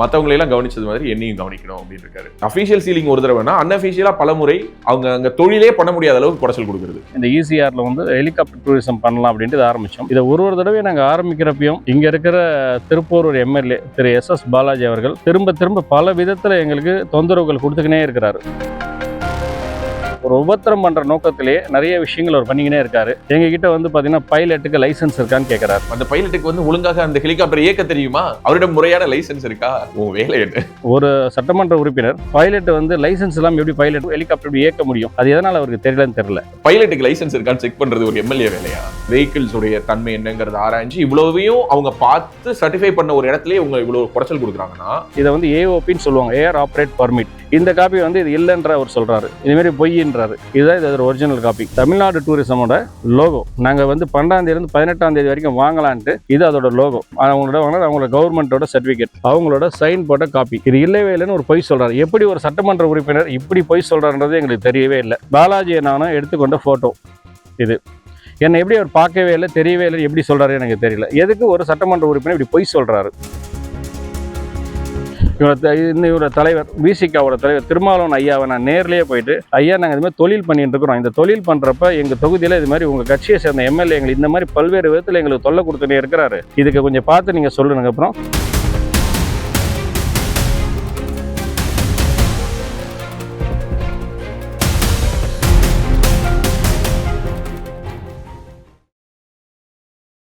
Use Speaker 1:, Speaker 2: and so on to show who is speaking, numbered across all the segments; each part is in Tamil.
Speaker 1: மற்றவங்களையெல்லாம் கவனிச்சது மாதிரி என்னையும் கவனிக்கணும் அப்படின்னு இருக்காரு. அஃபீஷியல் சீலிங் ஒரு தடவைனா அன்அஃபீஷியலா பல முறை அவங்க அங்கே தொழிலே பண்ண முடியாத அளவுக்கு குறைச்சல் கொடுக்குறது.
Speaker 2: இந்த ஈசிஆரில் வந்து ஹெலிகாப்டர் டூரிசம் பண்ணலாம் அப்படின்ட்டு இதை ஆரம்பித்தோம் இதை ஒரு ஒரு தடவை நாங்கள் ஆரம்பிக்கிறப்பையும் இங்கே இருக்கிற Tiruppur MLA Thiru S S Balaji அவர்கள் திரும்ப திரும்ப பல விதத்தில் எங்களுக்கு தொந்தரவுகள் கொடுத்துக்கினே இருக்கிறாரு. ஒரு உபத்திரம் பண்ற நோக்கத்திலேயே நிறைய விஷயங்கள் அவர் பண்ணிக்கினே இருக்காரு. எங்க கிட்ட வந்து பாத்தீங்கன்னா பைலட்டுக்கு லைசன்ஸ் இருக்கான்னு கேட்கறாரு
Speaker 1: அந்த பைலட்டுக்கு வந்து ஒழுங்காக அந்த ஹெலிகாப்டர் இயக்க தெரியுமா? அவரிடம் முறையான லைசென்ஸ் இருக்கா? உன் வேலை என்ன?
Speaker 2: ஒரு சட்டமன்ற உறுப்பினர் பைலட் வந்து லைசன்ஸ் இல்லாம எப்படி பைலட் ஹெலிகாப்டர் இயக்க முடியும்? அது எதனால அவருக்கு தெரியலன்னு தெரியல.
Speaker 1: பைலட்டுக்கு லைசென்ஸ் இருக்கான்னு செக் பண்றது ஒரு எம்எல்ஏ வேலையா? வெஹிக்கிள்ஸ் உடைய தன்மை என்னங்கிறத ஆராய்ஞ்சு இவ்வளவையும் அவங்க பார்த்து சர்டிஃபை பண்ண ஒரு இடத்துலயே இவங்க இவ்வளவு குறைச்சல் கொடுக்குறாங்கன்னா?
Speaker 2: இதை வந்து ஏஓபின்னு சொல்லுவாங்க. ஏர் ஆப்ரேட் பர்மிட் இந்த காப்பி வந்து இது இல்லைன்ற அவர் சொல்றாரு. இது மாதிரி பொய்ன்றாரு இதுதான் இது ஒரிஜினல் காப்பி தமிழ்நாடு டூரிசமோட லோகோ நாங்கள் வந்து பன்னெண்டாம் தேதி பதினெட்டாம் தேதி வரைக்கும் வாங்கலான்ட்டு இது அதோட லோகோ அவங்களோட வாங்க அவங்களோட கவர்மெண்ட்டோட சர்டிஃபிகேட் அவங்களோட சைன் போட்ட காப்பி இது இல்லவே இல்லைன்னு ஒரு பொய் சொல்றாரு. எப்படி ஒரு சட்டமன்ற உறுப்பினர் இப்படி பொய் சொல்றாருன்றது எங்களுக்கு தெரியவே இல்லை. பாலாஜியை நானும் எடுத்துக்கொண்ட போட்டோ இது. என்னை எப்படி அவர் பார்க்கவே இல்லை தெரியவே இல்லை எப்படி சொல்கிறாரு எனக்கு தெரியல. எதுக்கு ஒரு சட்டமன்ற உறுப்பினர் இப்படி பொய் சொல்கிறாரு இவரோட த- இன்னும் இவரோட தலைவர் விசிகாவோட தலைவர் திருமாவளவன் ஐயாவை நான் நேர்லேயே போயிட்டு ஐயா நாங்கள் இது மாதிரி தொழில் பண்ணிட்டு இருக்கிறோம். இந்த தொழில் பண்ணுறப்ப எங்கள் தொகுதியில் இது மாதிரி உங்கள் கட்சியை சேர்ந்த எம்எல்ஏ எங்களுக்கு இந்த மாதிரி பல்வேறு விதத்தில் எங்களுக்கு தொல்லை கொடுத்துட்டே இருக்கிறாரு. இதுக்கு கொஞ்சம் பார்த்து நீங்கள் சொல்லுங்க அப்புறம்.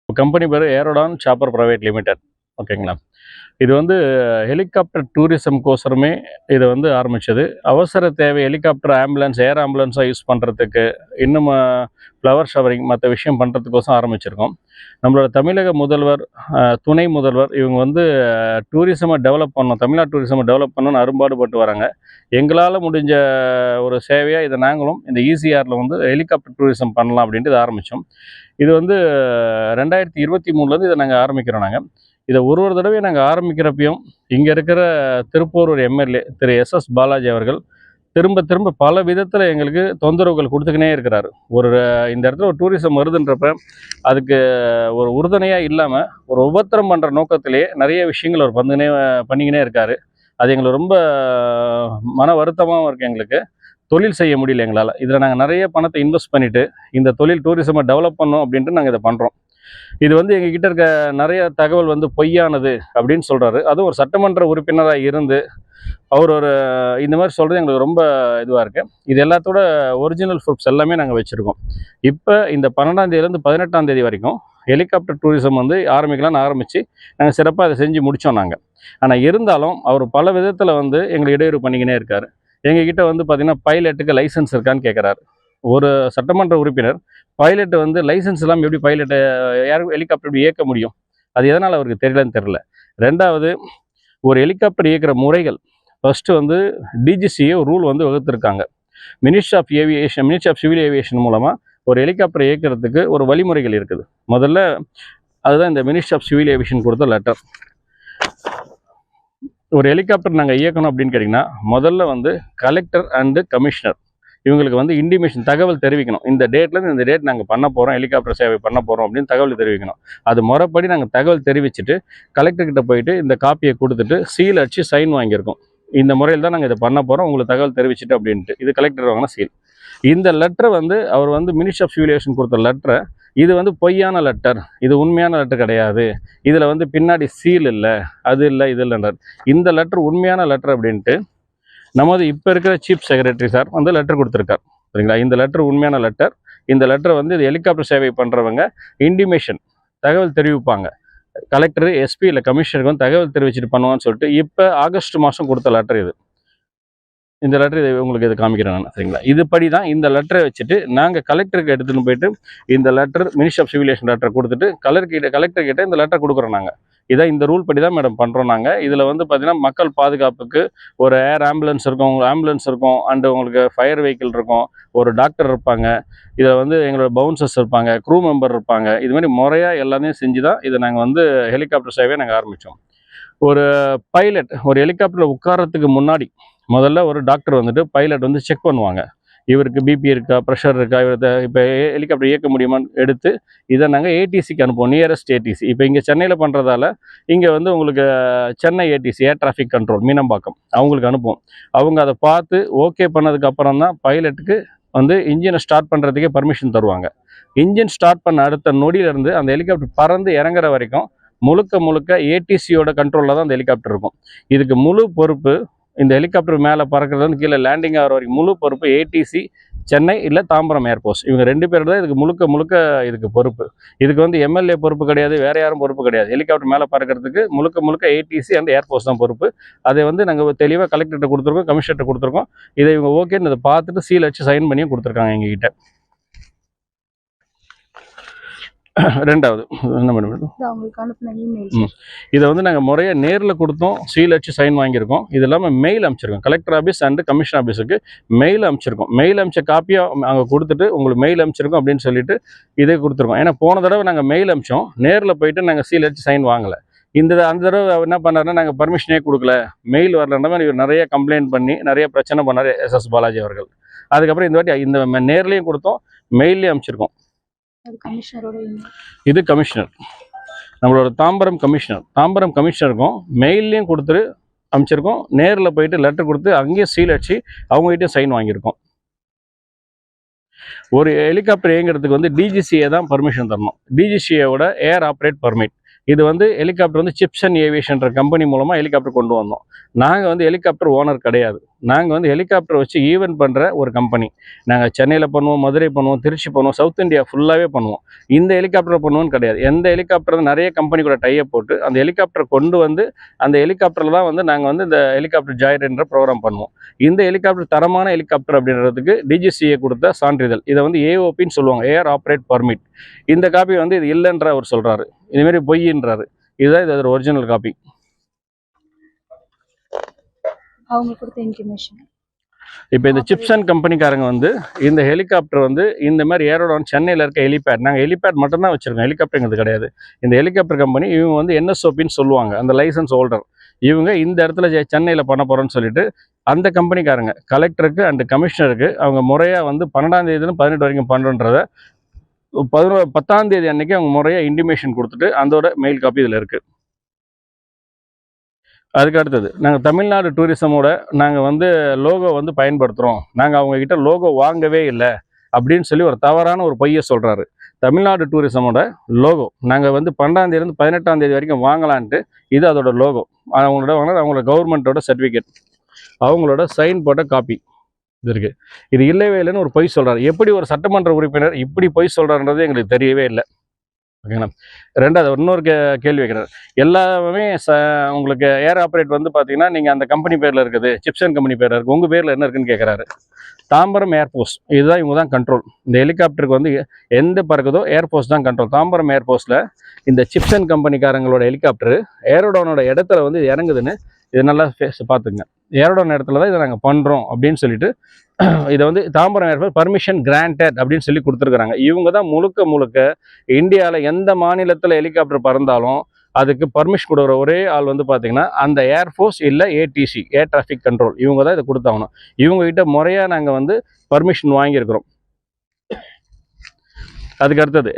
Speaker 2: கம்பெனி பேர் ஏரோடான் சாப்பர் ப்ரைவேட் லிமிடெட் ஓகேங்களா. இது வந்து ஹெலிகாப்டர் டூரிசம் கோசரமே இதை வந்து ஆரம்பித்தது அவசர தேவை ஹெலிகாப்டர் ஆம்புலன்ஸ் ஏர் ஆம்புலன்ஸாக யூஸ் பண்ணுறதுக்கு இன்னும் ஃப்ளவர் ஷவரிங் மற்ற விஷயம் பண்ணுறதுக்கோசம் ஆரம்பிச்சிருக்கோம். நம்மளோட தமிழக முதல்வர் துணை முதல்வர் இவங்க வந்து டூரிசமாக டெவலப் பண்ணோம் தமிழ்நாடு டூரிசமாக டெவலப் பண்ணணும்னு அரும்பாடுபட்டு வராங்க. எங்களால் முடிஞ்ச ஒரு சேவையாக இதை நாங்களும் இந்த ஈசிஆரில் வந்து ஹெலிகாப்டர் டூரிசம் பண்ணலாம் அப்படின்ட்டு இதை ஆரம்பித்தோம் இது வந்து ரெண்டாயிரத்தி இருபத்தி மூணுலேருந்து இதை நாங்கள் ஆரம்பிக்கிறோம் நாங்கள் இதை ஒரு ஒரு தடவை நாங்கள் ஆரம்பிக்கிறப்பையும் இங்கே இருக்கிற Tiruppur MLA Thiru S S Balaji அவர்கள் திரும்ப திரும்ப பல விதத்தில் எங்களுக்கு தொந்தரவுகள் கொடுத்துக்கினே இருக்கிறார். ஒரு இந்த இடத்துல ஒரு டூரிசம் வருதுன்றப்ப அதுக்கு ஒரு உறுதுணையாக இல்லாமல் ஒரு உபத்திரம் பண்ணுற நோக்கத்திலேயே நிறைய விஷயங்கள் அவர் பந்துனே பண்ணிக்கினே இருக்கார். அது எங்களுக்கு ரொம்ப மன வருத்தமாகவும் இருக்குது எங்களுக்கு. தொழில் செய்ய முடியல எங்களால். இதில் நாங்கள் நிறைய பணத்தை இன்வெஸ்ட் பண்ணிவிட்டு இந்த தொழில் டூரிசமை டெவலப் பண்ணோம் அப்படின்ட்டு நாங்கள் இதை பண்ணுறோம் இது வந்து எங்ககிட்ட இருக்க நிறைய தகவல் வந்து பொய்யானது அப்படின்னு சொல்கிறாரு அதுவும் ஒரு சட்டமன்ற உறுப்பினராக இருந்து அவர் ஒரு இந்த மாதிரி சொல்கிறது எங்களுக்கு ரொம்ப இதுவாக இருக்குது இது எல்லாத்தோட ஒரிஜினல் ப்ரூஃப்ஸ் எல்லாமே நாங்கள் வச்சுருக்கோம். இப்போ இந்த பன்னெண்டாந்தேதியிலேருந்து பதினெட்டாந்தேதி பதினெட்டாம் தேதி வரைக்கும் ஹெலிகாப்டர் டூரிசம் வந்து ஆரம்பிக்கலாம்னு ஆரம்பித்து நாங்கள் சிறப்பாக அதை செஞ்சு முடித்தோம் நாங்கள் ஆனால் இருந்தாலும் அவர் பல விதத்தில் வந்து எங்களுக்கு இடையூறு பண்ணிக்கினே இருக்கார். எங்ககிட்ட வந்து பார்த்திங்கன்னா பைலட்டுக்கு லைசன்ஸ் இருக்கான்னு கேட்குறாரு ஒரு சட்டமன்ற உறுப்பினர் பைலட் வந்து லைசன்ஸ் இல்லாமல் எப்படி பைலட்டை யார் ஹெலிகாப்டர் எப்படி இயக்க முடியும்? அது எதனால் அவருக்கு தெரியலன்னு தெரில ரெண்டாவது ஒரு ஹெலிகாப்டர் இயக்கிற முறைகள். ஃபஸ்ட்டு வந்து டிஜிசிஏ ரூல் வந்து வகுத்துருக்காங்க. Ministry of aviation ministry of civil aviation மூலமாக ஒரு ஹெலிகாப்டர் இயக்கிறதுக்கு ஒரு வழிமுறைகள் இருக்குது. முதல்ல அதுதான் இந்த மினிஸ்ட்ரி ஆஃப் சிவில் ஏவியேஷன் கொடுத்த லெட்டர் ஒரு ஹெலிகாப்டர் நாங்கள் இயக்கணும் அப்படின்னு கேட்டிங்கன்னா முதல்ல வந்து கலெக்டர் அண்டு கமிஷனர் இவங்களுக்கு வந்து இன்டிமேஷன் தகவல் தெரிவிக்கணும். இந்த டேட்லேருந்து இந்த டேட் நாங்கள் பண்ண போகிறோம் ஹெலிகாப்டர் சேவை பண்ண போகிறோம் அப்படின்னு தகவல் தெரிவிக்கணும். அது முறைப்படி நாங்கள் தகவல் தெரிவிச்சுட்டு கலெக்டர்கிட்ட போயிட்டு இந்த காப்பியை கொடுத்துட்டு சீல் அடிச்சு சைன் வாங்கியிருக்கோம். இந்த முறையில் தான் நாங்கள் இதை பண்ண போகிறோம் உங்களுக்கு தகவல் தெரிவிச்சுட்டு அப்படின்ட்டு. இது கலெக்டர் வாங்கின சீல் இந்த லெட்டரை வந்து அவர் வந்து மினிஸ்ட்ரி ஆஃப் சிவிலேஷன் கொடுத்த லெட்டரை இது வந்து பொய்யான லெட்டர் இது உண்மையான லெட்டர் கிடையாது. இதில் வந்து பின்னாடி சீல் இல்லை அது இல்லை இது இல்லைன்றார் இந்த லெட்டர் உண்மையான லெட்டர் அப்படின்ட்டு நமது இப்போ இருக்கிற சீஃப் செக்ரட்டரி சார் வந்து லெட்டர் கொடுத்துருக்கார். சரிங்களா? இந்த லெட்டர் உண்மையான லெட்டர் இந்த லெட்டர் வந்து இது ஹெலிகாப்டர் சேவை பண்ணுறவங்க இன்டிமேஷன் தகவல் தெரிவிப்பாங்க. கலெக்டர் எஸ்பி இல்லை கமிஷனருக்கு வந்து தகவல் தெரிவிச்சிட்டு பண்ணுவான்னு சொல்லிட்டு இப்போ ஆகஸ்ட் மாதம் கொடுத்த லெட்டர் இது. இந்த லெட்டர் இது உங்களுக்கு இது காமிக்கிறேன் நான் சரிங்களா? இதுபடி தான் இந்த லெட்டரை வச்சுட்டு நாங்கள் கலெக்டருக்கு எடுத்துன்னு போயிட்டு இந்த letter ministry of civil aviation letter கொடுத்துட்டு கலர் கிட்ட கலெக்டர் கிட்ட இந்த லெட்டர் கொடுக்குறோம் நாங்கள் இதான் இந்த ரூல் படி தான் மேடம் பண்ணுறோம் நாங்கள் இதில் வந்து பார்த்தீங்கன்னா மக்கள் பாதுகாப்புக்கு ஒரு ஏர் ஆம்புலன்ஸ் இருக்கும் உங்களுக்கு ஆம்புலன்ஸ் இருக்கும் அண்டு உங்களுக்கு ஃபயர் வெஹிக்கிள் இருக்கும் ஒரு டாக்டர் இருப்பாங்க. இதில் வந்து எங்களோட பவுன்சர்ஸ் இருப்பாங்க க்ரூ மெம்பர் இருப்பாங்க. இது மாதிரி முறையாக எல்லாமே செஞ்சு தான் இதை நாங்கள் வந்து ஹெலிகாப்டர் சேவையை நாங்கள் ஆரம்பித்தோம் ஒரு பைலட் ஒரு ஹெலிகாப்டரில் உட்காரத்துக்கு முன்னாடி முதல்ல ஒரு டாக்டர் வந்துட்டு பைலட் வந்து செக் பண்ணுவாங்க. இவருக்கு பிபி இருக்கா ப்ரெஷர் இருக்கா இவர் இப்போ ஹெலிகாப்டர் இயக்க முடியுமான்னு எடுத்து இதை நாங்கள் ஏடிசிக்கு அனுப்புவோம் நியரஸ்ட் ஏடிசி இப்போ இங்கே சென்னையில் பண்ணுறதால இங்கே வந்து உங்களுக்கு Chennai ATC air traffic control Meenambakkam அவங்களுக்கு அனுப்புவோம். அவங்க அதை பார்த்து ஓகே பண்ணதுக்கு அப்புறம் தான் பைலட்டுக்கு வந்து இன்ஜினை ஸ்டார்ட் பண்ணுறதுக்கே பர்மிஷன் தருவாங்க. இன்ஜின் ஸ்டார்ட் பண்ண அடுத்த நொடியிலேருந்து அந்த ஹெலிகாப்டர் பறந்து இறங்குற வரைக்கும் முழுக்க முழுக்க ஏடிசியோட கண்ட்ரோலில் தான் அந்த ஹெலிகாப்டர் இருக்கும். இதுக்கு முழு பொறுப்பு இந்த ஹெலிகாப்டர் மேலே பறக்கிறது வந்து கீழே லேண்டிங் ஆகிற வரைக்கும் முழு பொறுப்பு ஏடிசி சென்னை இல்லை தாம்பரம் ஏர்போர்ட் இவங்க ரெண்டு பேர் தான் இதுக்கு முழுக்க முழுக்க இதுக்கு பொறுப்பு. இதுக்கு வந்து எம்எல்ஏ பொறுப்பு கிடையாது வேறு யாரும் பொறுப்பு கிடையாது. ஹெலிகாப்டர் மேலே பறக்கிறதுக்கு முழுக்க முழுக்க ஏடிசி அந்த ஏர்போர்ட்ஸ் தான் பொறுப்பு. அதை வந்து நாங்கள் தெளிவாக கலெக்டர்கிட்ட கொடுத்துருக்கோம் கமிஷனர்கிட்ட கொடுத்துருக்கோம். இதை இவங்க ஓகேன்னு இதை பார்த்துட்டு சீல் வச்சு சைன் பண்ணியும் கொடுத்துருக்காங்க எங்ககிட்ட. ரெண்டாவது. என்ன பண்ணுறது
Speaker 3: இது
Speaker 2: வந்து நாங்கள் முறையாக நேரில் கொடுத்தோம். சீல் வச்சு சைன் வாங்கியிருக்கோம். இது இல்லாமல் மெயில் அனுப்பிச்சிருக்கோம் கலெக்டர் ஆஃபீஸ் அண்டு கமிஷன் ஆஃபீஸுக்கு மெயில் அனுப்பிச்சிருக்கோம் மெயில் அனுப்பிச்ச காப்பியாக அங்கே கொடுத்துட்டு உங்களுக்கு மெயில் அனுப்பிச்சிருக்கோம் அப்படின்னு சொல்லிட்டு இதே கொடுத்துருக்கோம். ஏன்னா போன தடவை நாங்கள் மெயில் அனுப்பிச்சோம் நேரில் போயிட்டு நாங்கள் சீல் வச்சு சைன் வாங்கலை. இந்த அந்த தடவை என்ன பண்ணாருன்னா நாங்கள் பர்மிஷனே கொடுக்கல. மெயில் வரலன்ற மாதிரி இவர் நிறைய கம்ப்ளைண்ட் பண்ணி நிறைய பிரச்சனை பண்ணார் எஸ்எஸ் பாலாஜி அவர்கள். அதுக்கப்புறம் இந்த வாட்டி இந்த நேர்லேயும் கொடுத்தோம். மெயிலையும்
Speaker 3: இமெயில்
Speaker 2: இது கமிஷனர் நம்மளோட தாம்பரம் கமிஷனர் தாம்பரம் கமிஷனருக்கும் மெயில்லையும் கொடுத்துட்டு அமைச்சிருக்கோம். நேரில் போயிட்டு லெட்டர் கொடுத்து அங்கேயும் சீல் அடிச்சு அவங்ககிட்டயும் சைன் வாங்கியிருக்கோம். ஒரு ஹெலிகாப்டர் இயங்குறதுக்கு வந்து டிஜிசிஏ தான் பர்மிஷன் தரணும். டிஜிசிஏவோட ஏர் ஆப்ரேட் பர்மிட் இது வந்து ஹெலிகாப்டர் வந்து சிப்சன் ஏவியேஷன்ற கம்பெனி மூலமாக ஹெலிகாப்டர் கொண்டு வந்தோம். நாங்கள் வந்து ஹெலிகாப்டர் ஓனர் கிடையாது. நாங்கள் வந்து ஹெலிகாப்டர் வச்சு ஈவென்ட் பண்ணுற ஒரு கம்பெனி நாங்கள் சென்னையில் பண்ணுவோம் மதுரை பண்ணுவோம் திருச்சி பண்ணுவோம் சவுத் இந்தியா ஃபுல்லாகவே பண்ணுவோம். இந்த ஹெலிகாப்டர் பண்ணுவோன்னு கிடையாது. எந்த ஹெலிகாப்டர் நிறைய கம்பெனி கூட டைப் போட்டு அந்த ஹெலிகாப்டர் கொண்டு வந்து அந்த ஹெலிகாப்டரில் தான் வந்து நாங்கள் வந்து இந்த ஹெலிகாப்டர் ஜாயிர்ன்ற ப்ரோக்ராம் பண்ணுவோம். இந்த ஹெலிகாப்டர் தரமான ஹெலிகாப்டர் அப்படின்றதுக்கு டிஜிசிஏ கொடுத்த சான்றிதழ். இதை வந்து ஏஓபின்னு சொல்லுவாங்க. ஏர் ஆப்ரேட் பர்மிட் இந்த காப்பி வந்து இது இல்லைன்ற அவர் சொல்கிறாரு இதுமாரி பொய்ன்றாரு இதுதான் இது ஒரிஜினல் காப்பி
Speaker 3: அவங்க கொடுத்த இன்டிமேஷன்
Speaker 2: இப்போ இந்த சிப்சன் கம்பெனிக்காரங்க வந்து இந்த ஹெலிகாப்டர் வந்து இந்த மாதிரி ஏரோடான் சென்னையில் இருக்க ஹெலிபேட் நாங்கள் ஹெலிபேட் மட்டும்தான் வச்சுருக்கோம். ஹெலிகாப்டருங்கிறது கிடையாது. இந்த ஹெலிகாப்டர் கம்பெனி இவங்க வந்து என்எஸ்ஓபின்னு சொல்லுவாங்க. அந்த லைசன்ஸ் ஹோல்டர் இவங்க இந்த இடத்துல சென்னையில் பண்ண போகிறோன்னு சொல்லிட்டு அந்த கம்பெனிக்காரங்க கலெக்டருக்கு அண்ட் கமிஷனருக்கு அவங்க முறையாக வந்து பன்னெண்டாம் தேதியிலும் பதினெட்டு வரைக்கும் பண்ணுறன்றத பதினோ பத்தாம் தேதி அன்னைக்கு அவங்க முறையாக இன்டிமேஷன் கொடுத்துட்டு அதோட மெயில் காப்பி இதில் இருக்குது அதுக்கு அடுத்தது நாங்கள் தமிழ்நாடு டூரிசமோட நாங்கள் வந்து லோகோ வந்து பயன்படுத்துகிறோம் நாங்கள் அவங்கக்கிட்ட லோகோ வாங்கவே இல்லை அப்படின்னு சொல்லி ஒரு தவறான ஒரு பொய்யை சொல்கிறாரு தமிழ்நாடு டூரிசமோட லோகோ நாங்கள் வந்து பன்னெண்டாந்தேதிலேருந்து பதினெட்டாந்தேதி வரைக்கும் வாங்கலான்ட்டு இது அதோட லோகோ அவங்களோட வாங்கினது அவங்களோட கவர்மெண்ட்டோட சர்டிஃபிகேட் அவங்களோட சைன் போட்ட காப்பி இது இருக்குது இது இல்லவே இல்லைன்னு ஒரு பொய் சொல்கிறார் எப்படி ஒரு சட்டமன்ற உறுப்பினர் இப்படி பொய் சொல்கிறாருன்றது எங்களுக்கு தெரியவே இல்லை. ஓகேங்களா? ரெண்டாவது இன்னொரு கே கேள்வி வைக்கிறார். எல்லாமே ச உங்களுக்கு ஏர் ஆப்ரேட் வந்து பார்த்தீங்கன்னா நீங்கள் அந்த கம்பெனி பேரில் இருக்குது சிப்சன் கம்பெனி பேரில் இருக்குது உங்கள் பேரில் என்ன இருக்குன்னு கேட்குறாரு தாம்பரம் ஏர்போர்ஸ் இதுதான் இவங்க தான் கண்ட்ரோல் இந்த ஹெலிகாப்டருக்கு வந்து எந்த பறக்குதோ ஏர்போர்ஸ் தான் கண்ட்ரோல் தாம்பரம் ஏர்போர்ஸில் இந்த சிப்சன் கம்பெனிக்காரங்களோட ஹெலிகாப்டர் ஏரோடோனோட இடத்துல வந்து இறங்குதுன்னு இது நல்லா ஃபேஸ் பார்த்துங்க ஏரோடோன் இடத்துல தான் இதை நாங்கள் பண்ணுறோம் அப்படின்னு சொல்லிட்டு இதை வந்து தாம்பரம் ஏர்போர்ட் பர்மிஷன் கிராண்டட் அப்படின்னு சொல்லி கொடுத்துருக்குறாங்க. இவங்க தான் முழுக்க முழுக்க இந்தியாவில் எந்த மாநிலத்தில் ஹெலிகாப்டர் பறந்தாலும் அதுக்கு பர்மிஷன் கொடுக்குற ஒரே ஆள் வந்து பார்த்தீங்கன்னா அந்த ஏர்ஃபோர்ஸ் இல்லை ஏடிசி ஏர் டிராஃபிக் கண்ட்ரோல் இவங்க தான் இதை கொடுத்தாகணும். இவங்ககிட்ட முறையாக நாங்கள் வந்து பர்மிஷன் வாங்கியிருக்கிறோம். அதுக்கு அடுத்தது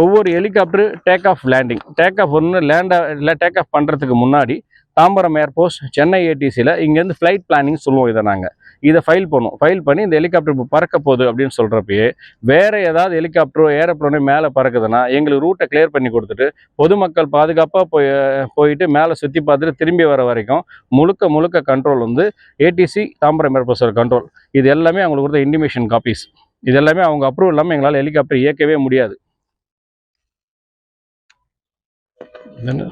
Speaker 2: ஒவ்வொரு helicopter take off landing take off ஒன்று லேண்டா இல்லை டேக் ஆஃப் பண்ணுறதுக்கு முன்னாடி தாம்பரம் ஏர்போர்ட் சென்னை ஏடிசியில் இங்கேருந்து ஃப்ளைட் பிளானிங் சொல்லுவோம் இதை நாங்கள் இதை ஃபைல் பண்ணும் ஃபைல் பண்ணி இந்த ஹெலிகாப்டர் இப்போ பறக்க போகுது அப்படின்னு சொல்கிறப்பயே வேறு ஏதாவது ஹெலிகாப்டரோ ஏரோப்ளேனோ மேலே பறக்குதுன்னா எங்களுக்கு ரூட்டை கிளியர் பண்ணி கொடுத்துட்டு பொதுமக்கள் பாதுகாப்பாக போய் போயிட்டு மேலே சுற்றி பார்த்துட்டு திரும்பி வர வரைக்கும் முழுக்க முழுக்க கண்ட்ரோல் வந்து ஏடிசி தாம்பரம் ஏர்போர்ட் கண்ட்ரோல் இது எல்லாமே அவங்களுக்கு கொடுத்த இன்டிமேஷன் காப்பீஸ் இது எல்லாமே அவங்க அப்ரூவ் இல்லாமல் எங்களால் ஹெலிகாப்டர் இயக்கவே முடியாது. என்ன?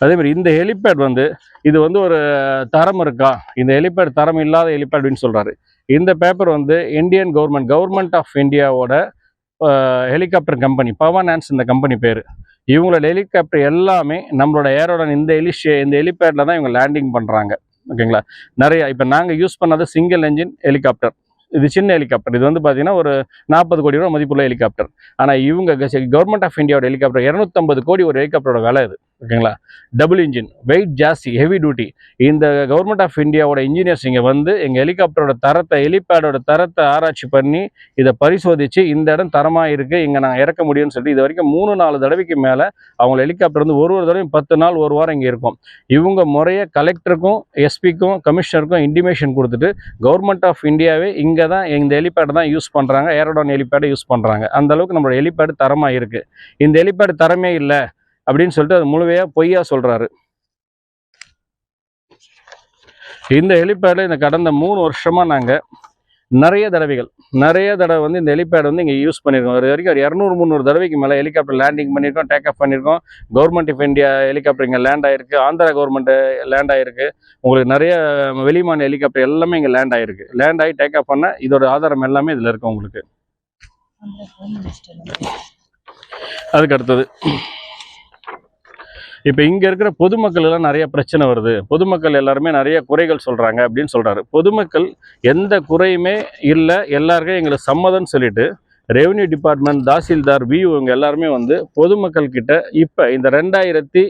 Speaker 2: அதே மாதிரி இந்த ஹெலிபேட் வந்து இது வந்து ஒரு தரம் இருக்கா? இந்த ஹெலிபேட் தரம் இல்லாத ஹெலிபேட் அப்படின்னு சொல்கிறாரு இந்த பேப்பர் வந்து இந்தியன் கவர்மெண்ட் கவர்மெண்ட் ஆஃப் இந்தியாவோட ஹெலிகாப்டர் கம்பெனி பவனான்ஸ் இந்த கம்பெனி பேர். இவங்களோட ஹெலிகாப்டர் எல்லாமே நம்மளோட ஏரோட இந்த ஹெலிஷே இந்த ஹெலிபேடில் தான் இவங்க லேண்டிங் பண்ணுறாங்க ஓகேங்களா நிறைய இப்போ நாங்கள் யூஸ் பண்ணது சிங்கிள் என்ஜின் ஹெலிகாப்டர் இது சின்ன ஹெலிகாப்டர் இது வந்து பார்த்தீங்கன்னா ஒரு நாற்பது கோடி ரூபா மதிப்புள்ள ஹெலிகாப்டர் ஆனால் இவங்க கவர்மெண்ட் ஆஃப் இந்தியாவோட ஹெலிகாப்டர் இரநூத்தம்பது கோடி ஒரு ஹெலிகாப்டரோட விலை இது. ஓகேங்களா? டபுள் இன்ஜின் வெயிட் ஜாஸ்தி ஹெவி டியூட்டி இந்த கவர்மெண்ட் ஆஃப் இந்தியாவோட இன்ஜினியர்ஸ் இங்கே வந்து எங்கள் ஹெலிகாப்டரோட தரத்தை ஹெலிபேடோட தரத்தை ஆராய்ச்சி பண்ணி இதை பரிசோதித்து இந்த இடம் தரமாக இருக்குது இங்கே நாங்கள் இறக்க முடியும்னு சொல்லிட்டு இது வரைக்கும் மூணு நாலு தடவைக்கு மேலே அவங்க ஹெலிகாப்டர் வந்து ஒரு ஒரு தடவையும் பத்து நாள் ஒரு வாரம் இங்கே இருக்கும். இவங்க முறையை கலெக்டருக்கும் எஸ்பிக்கும் கமிஷனருக்கும் இன்டிமேஷன் கொடுத்துட்டு கவர்மெண்ட் ஆஃப் இந்தியாவே இங்கே தான் இந்த ஹெலிபேட் தான் யூஸ் பண்ணுறாங்க ஏரோடான் ஹெலிபேடை யூஸ் பண்ணுறாங்க அந்தளவுக்கு நம்மளோட ஹெலிபேடு தரமாக இருக்குது இந்த ஹெலிபேடு தரமே இல்லை. அப்படின்னு சொல்லிட்டு அது முழுமையாக பொய்யா சொல்கிறாரு இந்த ஹெலிபேடில் இந்த கடந்த மூணு வருஷமாக நாங்கள் நிறைய தடவைகள் நிறைய தடவை வந்து இந்த ஹெலிபேட் வந்து இங்கே யூஸ் பண்ணியிருக்கோம் ஒரு வரைக்கும் ஒரு இரநூறு முந்நூறு தடவைக்கு மேலே ஹெலிகாப்டர் லேண்டிங் பண்ணியிருக்கோம் டேக் ஆஃப் பண்ணியிருக்கோம் கவர்மெண்ட் ஆஃப் இந்தியா ஹெலிகாப்டர் இங்கே லேண்ட் ஆயிருக்கு ஆந்திரா கவர்மெண்ட் லேண்ட் ஆயிருக்கு. உங்களுக்கு நிறைய வெளிமாநில ஹெலிகாப்டர் எல்லாமே இங்கே லேண்ட் ஆயிருக்கு. லேண்ட் ஆகி டேக் ஆஃப் பண்ண இதோட ஆதாரம் எல்லாமே இதில் இருக்கு உங்களுக்கு. அதுக்கு அடுத்தது. இப்போ இங்கே இருக்கிற பொதுமக்கள் எல்லாம் நிறைய பிரச்சனை வருது. பொதுமக்கள் எல்லாருமே நிறைய குறைகள் சொல்கிறாங்க அப்படின்னு சொல்கிறாரு பொதுமக்கள் எந்த குறையுமே இல்லை. எல்லாருக்கும் எங்களுக்கு சம்மதம்னு சொல்லிட்டு ரெவன்யூ டிபார்ட்மெண்ட் தாசில்தார் வியூ இவங்க எல்லாருமே வந்து பொதுமக்கள் கிட்ட இப்போ இந்த ரெண்டாயிரத்தி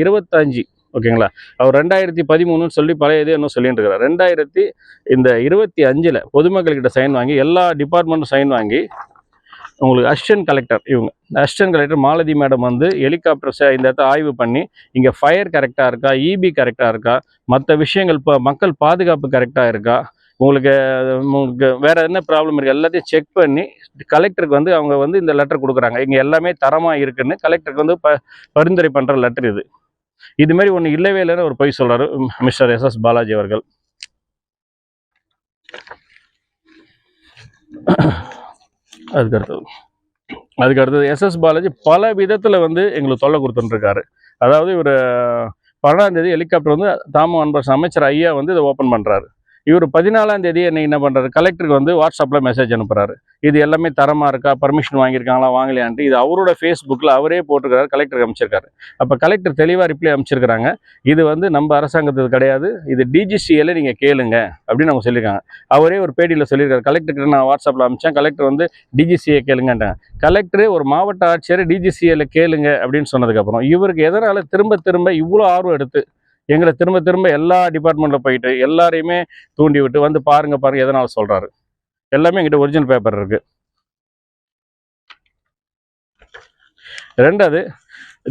Speaker 2: இருபத்தஞ்சி இருபத்தஞ்சு ஓகேங்களா? அவர் ரெண்டாயிரத்தி பதிமூணுன்னு சொல்லி பழைய இதே இன்னும் சொல்லிட்டு இருக்கிறார் ரெண்டாயிரத்தி இந்த இருபத்தி அஞ்சில் பொதுமக்கள் கிட்ட சைன் வாங்கி எல்லா டிபார்ட்மெண்ட்டும் சைன் வாங்கி உங்களுக்கு அசிஸ்டன்ட் கலெக்டர் இவங்க. அசிஸ்டன்ட் கலெக்டர் மாலதி மேடம் வந்து ஹெலிகாப்டர்ஸை இந்த இடத்த ஆய்வு பண்ணி இங்கே ஃபயர் கரெக்டாக இருக்கா இபி கரெக்டாக இருக்கா மற்ற விஷயங்கள் இப்போ மக்கள் பாதுகாப்பு கரெக்டாக இருக்கா உங்களுக்கு உங்களுக்கு வேறு என்ன ப்ராப்ளம் இருக்குது எல்லாத்தையும் செக் பண்ணி கலெக்டருக்கு வந்து அவங்க வந்து இந்த லெட்டர் கொடுக்குறாங்க. இங்கே எல்லாமே தரமாக இருக்குன்னு கலெக்டருக்கு வந்து ப பரிந்துரை பண்ணுற லெட்டர் இது. இது மாதிரி ஒன்று இல்லவே இல்லைன்னு ஒரு பொய் சொல்கிறார் மிஸ்டர் எஸ் எஸ் பாலாஜி அவர்கள். அதுக்கு அடுத்தது. அதுக்கு அடுத்தது எஸ்எஸ் பாலாஜி பல விதத்தில் வந்து எங்களுக்கு தொல்லை கொடுத்துட்டுருக்காரு. அதாவது இவர் பன்னெண்டாம் தேதி ஹெலிகாப்டர் வந்து தாமு அன்பரசன் அமைச்சர் ஐயா வந்து இதை ஓப்பன் பண்ணுறாரு இவர் பதினாலாம் தேதி என்ன என்ன பண்ணுறாரு கலெக்டருக்கு வந்து வாட்ஸ்அப்பில் மெசேஜ் அனுப்புறாரு. இது எல்லாமே தரமாக இருக்கா? பர்மிஷன் வாங்கியிருக்காங்களா? வாங்கலையான்ட்டு இது அவரோட ஃபேஸ்புக்கில் அவரே போட்டிருக்காரு கலெக்டருக்கு அமைச்சிருக்காரு அப்போ கலெக்டர் தெளிவாக ரிப்ளை அமைச்சிருக்கிறாங்க இது வந்து நம்ம அரசாங்கத்துக்கு கிடையாது. இது டிஜிசிஎல்ல நீங்கள் கேளுங்க அப்படின்னு அவங்க சொல்லியிருக்காங்க. அவரே ஒரு பேட்டியில் சொல்லியிருக்காரு. கலெக்டருக்கு நான் வாட்ஸ்அப்பில் அமிச்சேன் கலெக்டர் வந்து டிஜிசிஏ கேளுங்கன்றாங்க கலெக்டரே ஒரு மாவட்ட ஆட்சியர் டிஜிசிஏல கேளுங்க அப்படின்னு சொன்னதுக்கப்புறம் இவருக்கு எதனால் திரும்ப திரும்ப இவ்வளோ ஆர்வம் எடுத்து எங்களை திரும்ப திரும்ப எல்லா டிபார்ட்மெண்ட்டில் போயிட்டு எல்லாரையுமே தூண்டி விட்டு வந்து பாருங்க பாருங்கள் எதனால் சொல்கிறாரு எல்லாமே எங்கிட்ட ஒரிஜினல் பேப்பர் இருக்குது ரெண்டாவது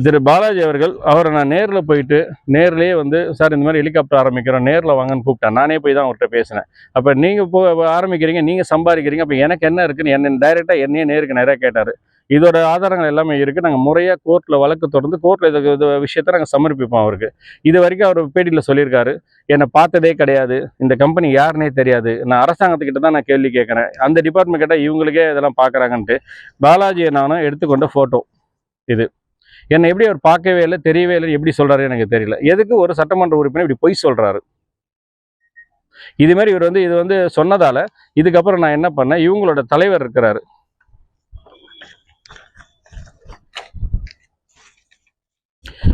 Speaker 2: திரு பாலாஜி அவர்கள் அவரை நான் நேரில் போயிட்டு நேர்லேயே வந்து சார் இந்த மாதிரி ஹெலிகாப்டர் ஆரம்பிக்கிறோம் நேரில் வாங்கன்னு கூப்பிட்டேன் நானே போய் தான் அவர்கிட்ட பேசினேன். அப்போ நீங்கள் போ ஆரம்பிக்கிறீங்க நீங்கள் சம்பாதிக்கிறீங்க. அப்போ எனக்கு என்ன இருக்குன்னு என்ன டைரெக்டாக என்னையே நேருக்கு நிறையா கேட்டார். இதோட ஆதாரங்கள் எல்லாமே இருக்குது நாங்கள் முறையாக கோர்ட்டில் வழக்கு தொடர்ந்து கோர்ட்டில் இது இது விஷயத்தை நாங்கள் சமர்ப்பிப்போம் அவருக்கு. இது வரைக்கும் அவர் பேட்டியில் சொல்லியிருக்காரு. என்னை பார்த்ததே கிடையாது. இந்த கம்பெனி யாருனே தெரியாது. நான் அரசாங்கத்துக்கிட்ட தான் நான் கேள்வி கேட்குறேன். அந்த டிபார்ட்மெண்ட் கிட்டே இவங்களுக்கே இதெல்லாம் பார்க்குறாங்கன்ட்டு பாலாஜியை நானும் எடுத்துக்கொண்ட ஃபோட்டோ இது. என்னை எப்படி அவர் பார்க்கவே இல்லை தெரியவே இல்லை எப்படி சொல்கிறாரு எனக்கு தெரியல. எதுக்கு ஒரு சட்டமன்ற உறுப்பினர் இப்படி பொய் சொல்கிறாரு இதுமாரி இவர் வந்து இது வந்து சொன்னதால இதுக்கப்புறம் நான் என்ன பண்ணேன் இவங்களோட தலைவர் இருக்கிறாரு.